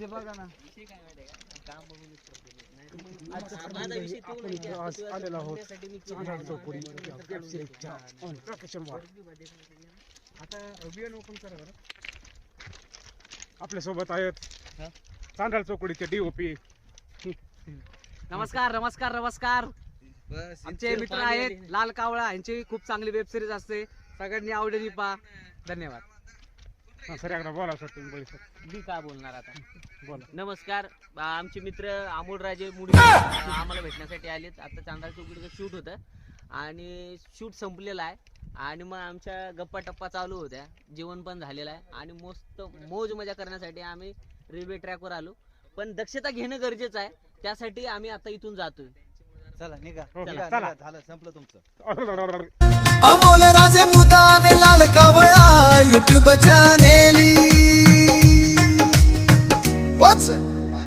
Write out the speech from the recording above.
बघा ना विषय काय माहिती आहे का काम बघूनच करतो मी. नाही तर मग आज- माझा विषय तो नाही की आज तुला आलेलो आहोत. बघण्यासाठी मी केलं. चांदण चौकडी वेबसाईटच्या लोकेशन वर आता अभियान ओपन करा बरं आपल्यासोबत आहेत चांदळ चौकडीचे डीओपी नमस्कार नमस्कार नमस्कार आमचे मित्र आहेत. लाल कावळा यांची खूप चांगली वेब सिरीज असते सगळ्यांनी आवडेली पहा धन्यवाद सर एकदा बोला सर तुम्ही बोला सर. मी काय बोलणार आता? बोला. नमस्कार. आ, आमचे मित्र अमोल राजे मुडी आम्हाला भेटण्यासाठी आलेत. आता चांदा चौकडीचं शूट होतं आणि शूट संपलेलं आहे. आणि मग आमच्या गप्पा टप्पा चालू होत्या. जेवण पण झालेलं आहे. आणि मस्त मोज मजा करण्यासाठी आम्ही रेल्वे ट्रॅकवर आलो. पण दक्षता घेणं गरजेचं आहे. त्यासाठी आम्ही आता इथून जातोय. चला निघा. हो, निघा, चला. निघा, झालं संपलं तुमचं. अमोल राजे मुदाने लाल कावळा युट्यूब चॅनेली वाच